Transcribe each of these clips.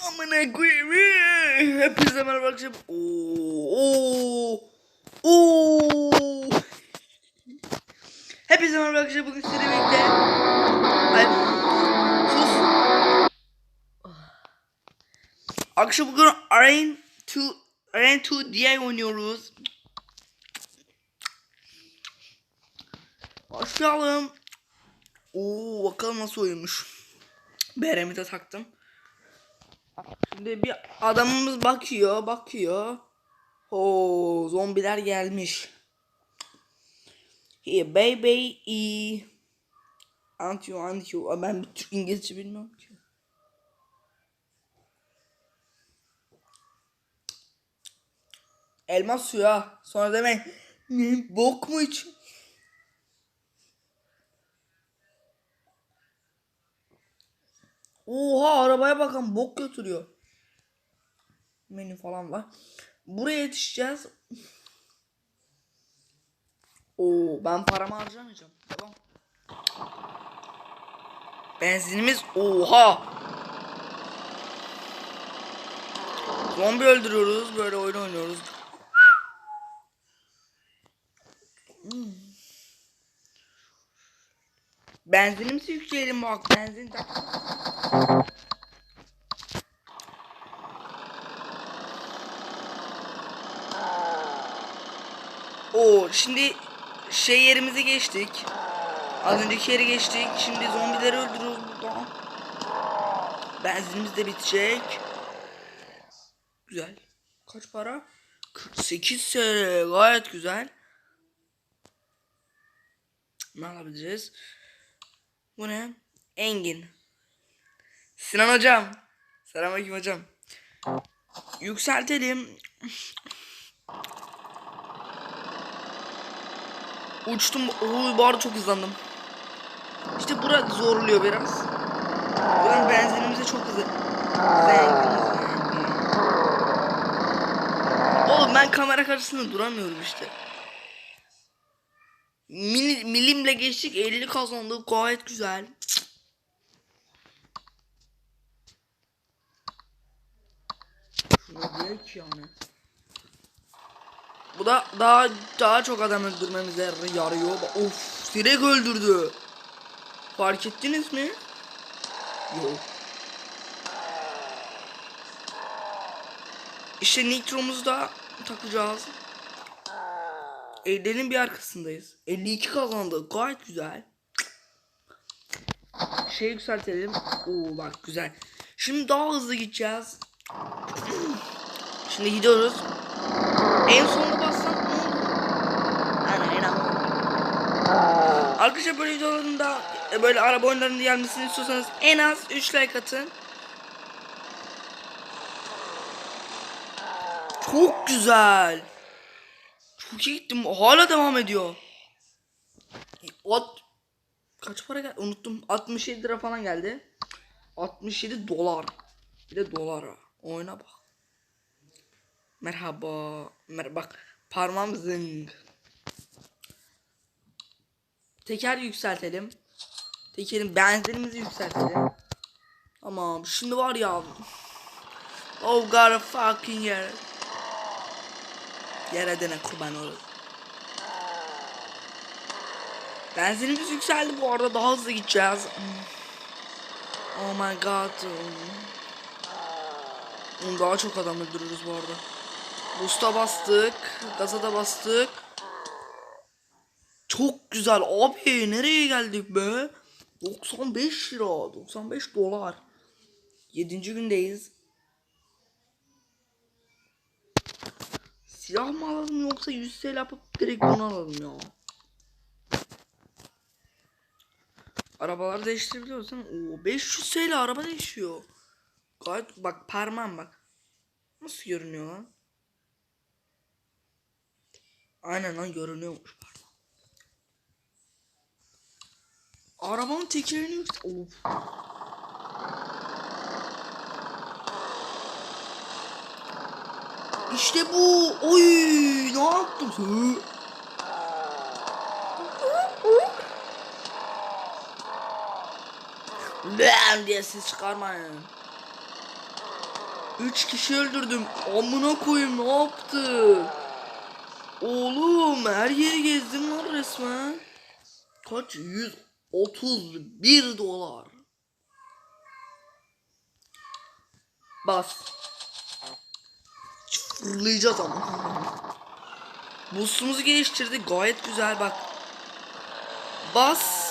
Amına koyayım. Hepinize merhaba arkadaşlar. Oo. Oo. Hepinize merhaba arkadaşlar. Bugün sizlerle birlikte. Ay. Sus. Arkadaşlar bugün Arraign 2 Arraign 2 diye oynuyoruz. Başlayalım. Oo bakalım nasıl oyunmuş. Beremi de taktım. Şimdi bir adamımız bakıyor, bakıyor. Oo, zombiler gelmiş. Here baby e Aren't you, aren't you? Ben bir Türk İngilizce bilmiyorum ki. Elmas suyu ha. Sonra demeyin. Ne bok mu iç? Oha arabaya bakın bok götürüyor. Menü falan var. Buraya yetişeceğiz. Oo ben paramı harcamayacağım. Tamam. Benzinimiz oha. Zombi öldürüyoruz. Böyle oyun oynuyoruz. Benzinimizi yükleyelim bak. Benzin tak. Oo şimdi şey yerimizi geçtik. Az önceki yeri geçtik. Şimdi zombileri öldürüyoruz burada. Benzinimiz de bitecek. Güzel. Kaç para? 48 TL. Gayet güzel. Ne alabiliriz? Bu ne? Engin. Sinan hocam. Selamünaleyküm hocam. Yükseltelim. Uçtum. Bu arada çok hızlandım. İşte bura zorluyor biraz. Buranın benzinimize çok hızlı. Oğlum ben kamera karşısında duramıyorum işte. Mili, milimle geçtik 50 kazandık gayet güzel. Şuna diyor ki yani. Bu da daha daha çok adam öldürmemize yarıyor. Of, direkt öldürdü. Fark ettiniz mi? Yok. İşte nitromuzu da takacağız. 50'nin bir arkasındayız. 52 kazandı. Gayet güzel. Şey yükseltelim. Oo bak güzel. Şimdi daha hızlı gideceğiz. Şimdi gidiyoruz. En sonunda bassam ne olur? Aynen inanmıyorum. Arkadaşlar böyle videolarında e, böyle araba oyunlarında gelmesini istiyorsanız en az 3 like atın. Çok güzel. Çok iyi gittim. Hala devam ediyor. At kaç para geldi? Unuttum. 67 lira falan geldi. 67 dolar. Bir de dolar ha. Oyuna bak. Merhaba. Mer bak parmağım zıng. Teker yükseltelim. Tekerin benzinimizi yükseltelim. Tamam. Şimdi var ya. Oh god fucking yer. Yere dene kurban olur. Benzinimiz yükseldi bu arada daha hızlı gideceğiz. Oh my god. Daha çok adam öldürürüz bu arada. Boost'a bastık. Gaza da bastık. Çok güzel abi nereye geldik be? 95 lira 95 dolar. 7. gündeyiz. Silah mı alalım yoksa 100 TL yapıp direkt bunu alalım ya. Değil mi? Oo 500 TL araba değişiyor. Gayet bak parmağım bak. Nasıl görünüyor lan? Aynen lan görünüyormuş parmağım. Arabanın tekerini yüksek... Of. İşte bu. Oy ne yaptım? Bam diye ses çıkarmayın. Üç kişi öldürdüm. Amına koyayım ne yaptı? Oğlum her yeri gezdim lan resmen. Kaç? 131 dolar. Bas. Fırlayacağız ama. Boost'umuzu geliştirdik. Gayet güzel bak. Bas.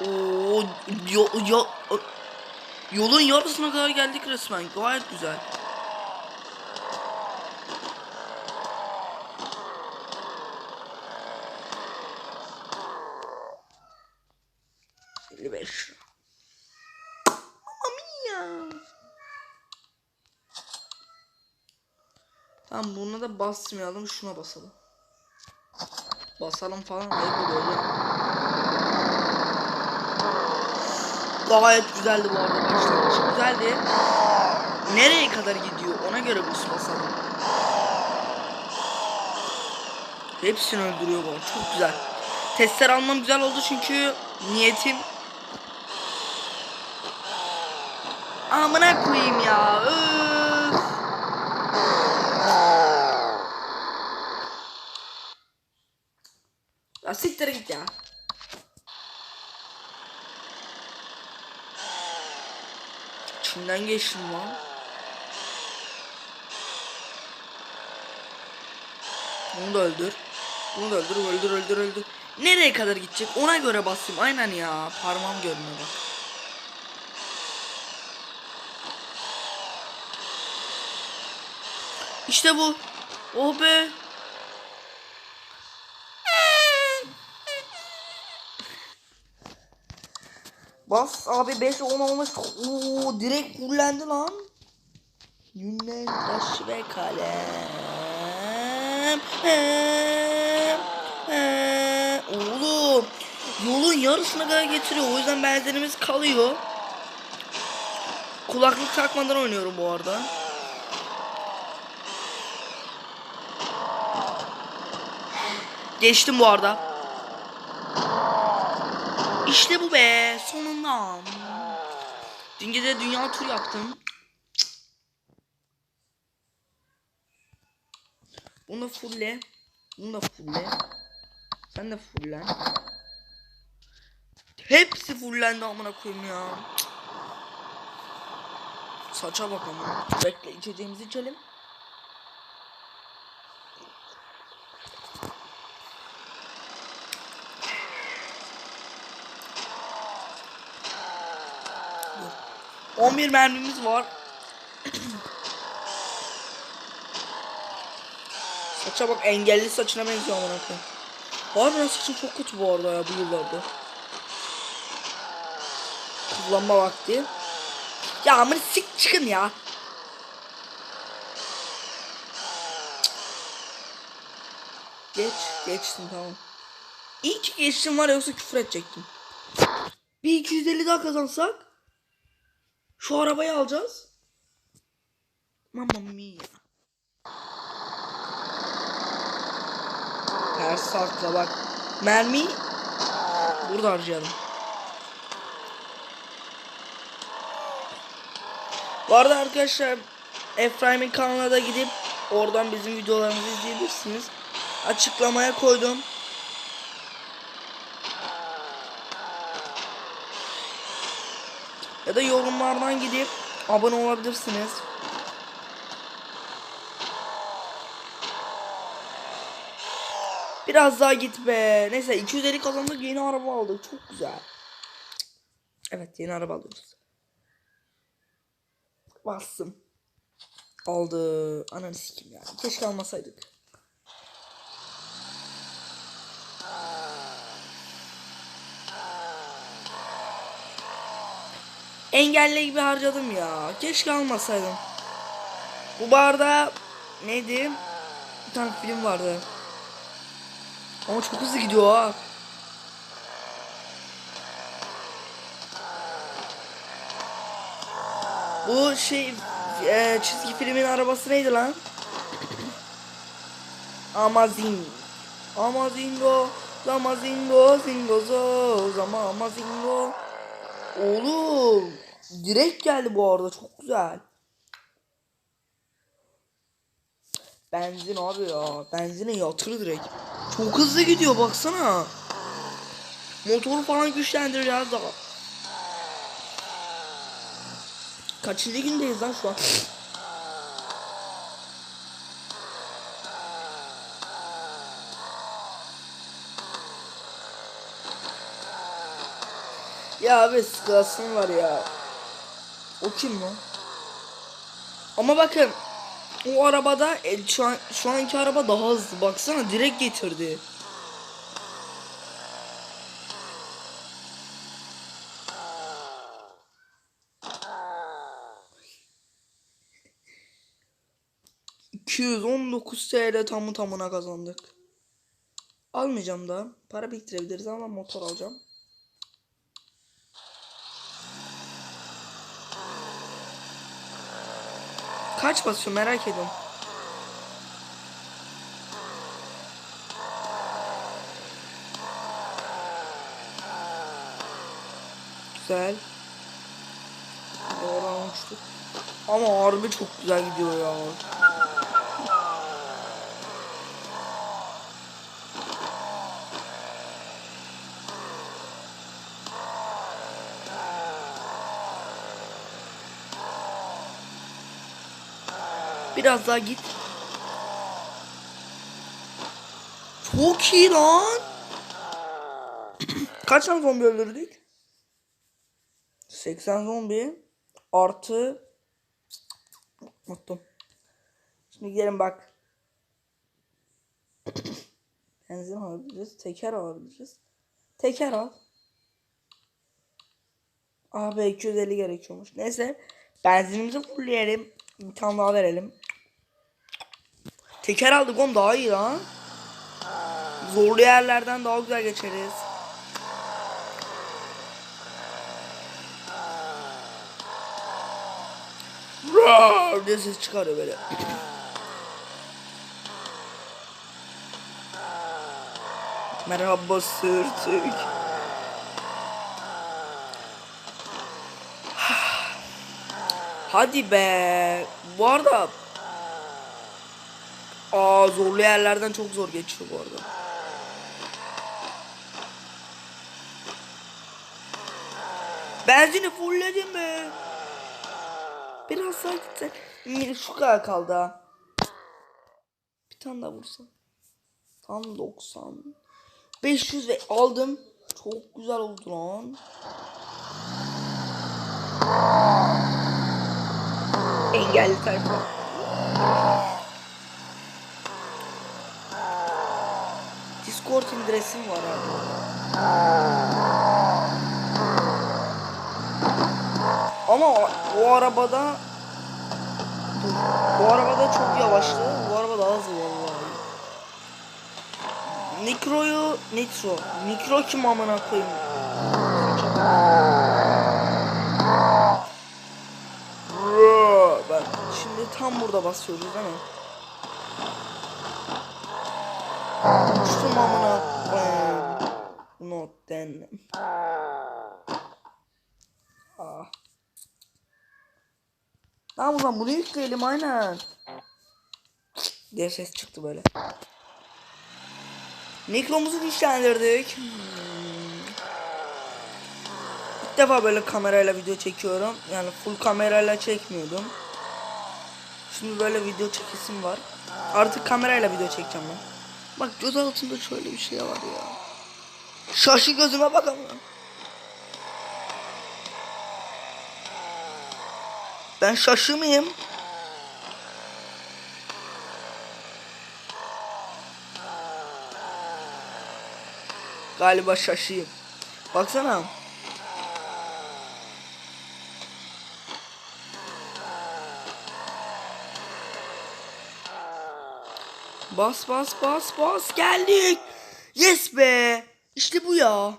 Oo, yo, yo, yolun yarısına kadar geldik resmen. Gayet güzel. Beş. Mamma mia. Tamam buna da basmayalım şuna basalım. Basalım falan. Gayet güzeldi bu arada başlangıç güzeldi. Nereye kadar gidiyor ona göre boost basalım. Hepsini öldürüyor bu çok güzel. Testler almam güzel oldu çünkü niyetim Amına koyayım ya. Öf. Ya siktir git ya. İçinden geçtim lan. Bunu da öldür. Bunu da öldür, öldür, öldür, öldür. Nereye kadar gidecek? Ona göre basayım. Aynen ya. Parmağım görmüyor bak. İşte bu. Oh be. Bas abi 5 10 olmuş. Oo direkt fullendi lan. Yünlen taş ve kalem. Oğlum yolun yarısına kadar getiriyor. O yüzden benzinimiz kalıyor. Kulaklık takmadan oynuyorum bu arada. Geçtim bu arada. İşte bu be sonunda. Dün gece dünya tur yaptım. Bunu fulle. Bunu da fulle. Sen de fullen. Hepsi fullendi amına koyayım ya. Saça bak ama. Bekle içeceğimizi içelim. 11 mermimiz var. Saça bak engelli saçına benziyor amına koyayım. Harbiden saçım çok kötü bu arada ya bu yıllarda. Kullanma vakti. Ya amına sik çıkın ya. Geç, geçtin tamam. İyi ki geçtim var yoksa küfür edecektim. Bir 250 daha kazansak şu arabayı alacağız. Mamma mia. Ters sakla bak. Mermi burada harcayalım. Bu arada arkadaşlar Efraim'in kanalına da gidip oradan bizim videolarımızı izleyebilirsiniz. Açıklamaya koydum. Da yorumlardan gidip abone olabilirsiniz. Biraz daha git be. Neyse 250 kazandık yeni araba aldık. Çok güzel. Evet yeni araba alıyoruz. Bastım. Aldı. Ananı sikim ya. Keşke almasaydık. Engelle gibi harcadım ya. Keşke almasaydım. Bu barda neydi? Bir tane film vardı. Ama çok hızlı gidiyor ha. Bu şey e, çizgi filmin arabası neydi lan? Amazing. Amazingo. Zamazingo. Zingo zo. Zama amazingo. Oğlum. Direkt geldi bu arada çok güzel. Benzin abi ya. Benzine yatır direkt. Çok hızlı gidiyor baksana. Motoru falan güçlendir ya daha. Kaçıncı gündeyiz lan şu an? Ya abi sıkılasın var ya. O kim lan? Ama bakın o arabada e, şu an şu anki araba daha hızlı. Baksana direkt getirdi. ...219 TL tamı tamına kazandık. Almayacağım da. Para biriktirebiliriz ama motor alacağım. Kaç basıyor merak ediyorum. Güzel. Doğru uçtuk. Ama harbi çok güzel gidiyor ya. Biraz daha git. Çok iyi lan. Kaç tane zombi öldürdük? 80 zombi artı unuttum. Şimdi gidelim bak. Benzin alabiliriz. Teker alabiliriz. Teker al. Abi 250 gerekiyormuş. Neyse. Benzinimizi fullleyelim. Bir tane daha verelim. Teker aldık oğlum daha iyi lan. Zorlu yerlerden daha güzel geçeriz. Roar diye ses çıkarıyor böyle. Merhaba sürtük. Hadi be. Bu arada Aa zorlu yerlerden çok zor geçiyor bu arada. Benzini fullledim mi? Biraz daha gitsen. Şu kadar kaldı ha. Bir tane daha vursam. Tam 90. 500 ve aldım. Çok güzel oldu lan. Engelli tayfa. Discord indiresim var abi. Ama o, o arabada. Bu arabada çok yavaştı. Bu araba daha hızlı vallahi. Nikro'yu Nitro. Nikro kim amına koyayım? Bak şimdi tam burada basıyoruz değil mi? Uçtum amına koyayım. Not den. Ah. Tamam o zaman bunu yükleyelim aynen. diye ses çıktı böyle. Mikromuzu güçlendirdik. Hmm. İlk defa böyle kamerayla video çekiyorum. Yani full kamerayla çekmiyordum. Şimdi böyle video çekesim var. Artık kamerayla video çekeceğim ben. Bak göz altında şöyle bir şey var ya. Şaşı gözüme bak ama. Ben şaşı mıyım? Galiba şaşıyım. Baksana. Bas bas bas bas geldik. Yes be. İşte bu ya.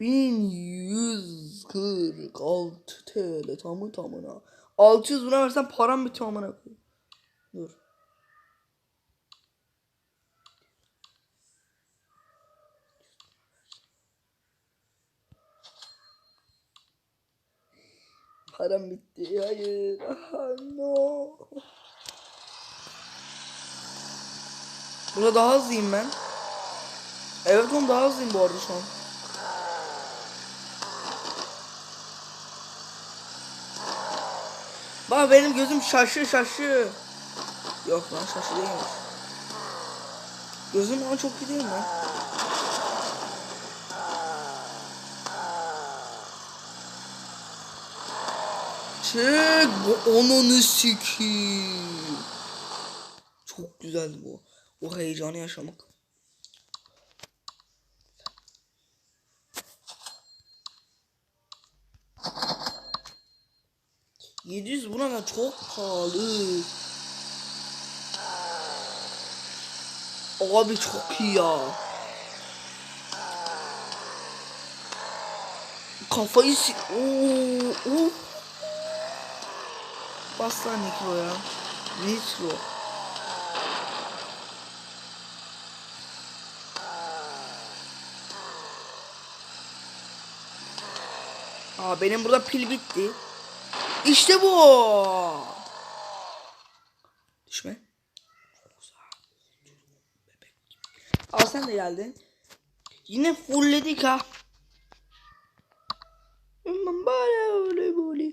Bin yüz kırk altı TL tamı tamına. 600 buna versen param bitiyor amına koyayım. Dur. Param bitti. Hayır. Aha, no. Burada daha hızlıyım ben. Evet oğlum daha hızlıyım bu arada şu an. Bak benim gözüm şaşı şaşı. Yok lan şaşı değilmiş. Gözüm ama çok iyi değil mi? Çek ananı sikiyim. Çok güzeldi bu. O heyecanı yaşamak. ...700 buna da çok pahalı. Abi çok iyi ya. Kafayı si... Oo, oo. Bas lan Nitro ya. Nitro. Aa benim burada pil bitti. İşte bu. Düşme. Aa sen de geldin. Yine fullledik ha. Bana öyle böyle.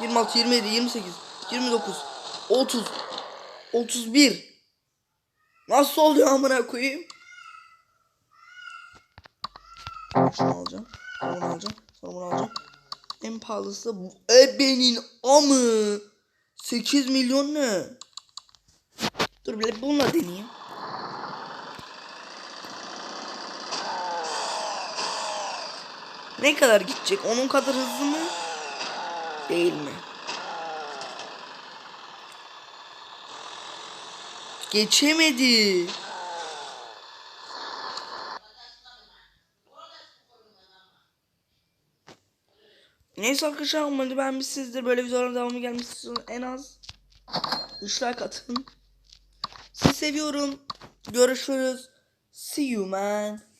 26 27 28 29 30 31 Nasıl oluyor amına koyayım? Şunu alacağım. Sonra bunu alacağım. Sonra bunu alacağım. En pahalısı bu. Ebenin amı. 8 milyon ne? Dur bile bununla deneyeyim. Ne kadar gidecek? Onun kadar hızlı mı? Değil mi? Geçemedi. Neyse arkadaşlar umarım beğenmişsinizdir. Böyle videoların devamı gelmesi en az 3 like atın. Sizi seviyorum. Görüşürüz. See you man.